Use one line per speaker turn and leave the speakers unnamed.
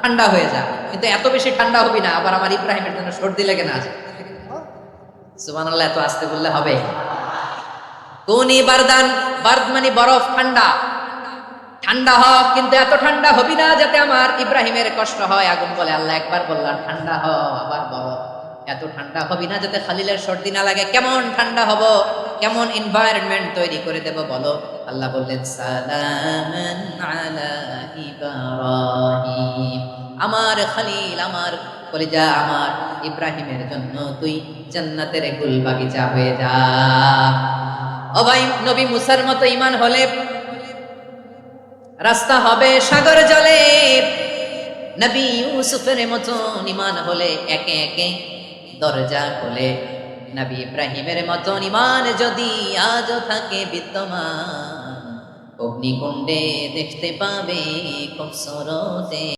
ঠান্ডা হয়ে যা কিন্তু এত বেশি ঠান্ডা হবি না, আবার আমার ইব্রাহিমের জন্য সর্দি লেগে না আছে। সুবান আল্লাহ এত আসতে বললে হবে। কুনি বারদান? বার্দ মানে বরফ, ঠান্ডা। ঠান্ডা হ কিন্তু এত ঠান্ডা হবি না যাতে আমার ইব্রাহিমের কষ্ট হয়। আগুন বলে, আল্লাহ একবার বললাম, ঠান্ডা হ আবার বলো। এত ঠান্ডা হবি না যাতে খালিলের সর্দি না লাগে। কেমন ঠান্ডা হব? কেমন এনভায়রনমেন্ট তৈরি করে দেব বলো? আল্লাহ বললেন, সালামান আলা ইব্রাহিম। আমার খালিল, আমার কলিজা আমার। ইব্রাহিমের জন্য তুই জান্নাতের গুল বাগিচা হয়ে যা। ও ভাই, নবী মুসার মতো ইমান হলে রাস্তা হবে সাগর জলে। নবী ইউসুফের মতন ইমান হলে একে একে দরজা খোলে। নবী ইব্রাহিমের মতন ইমান যদি আজও থাকে বিদ্যমান, অগ্নিকুণ্ডে দেখতে পাবে খুব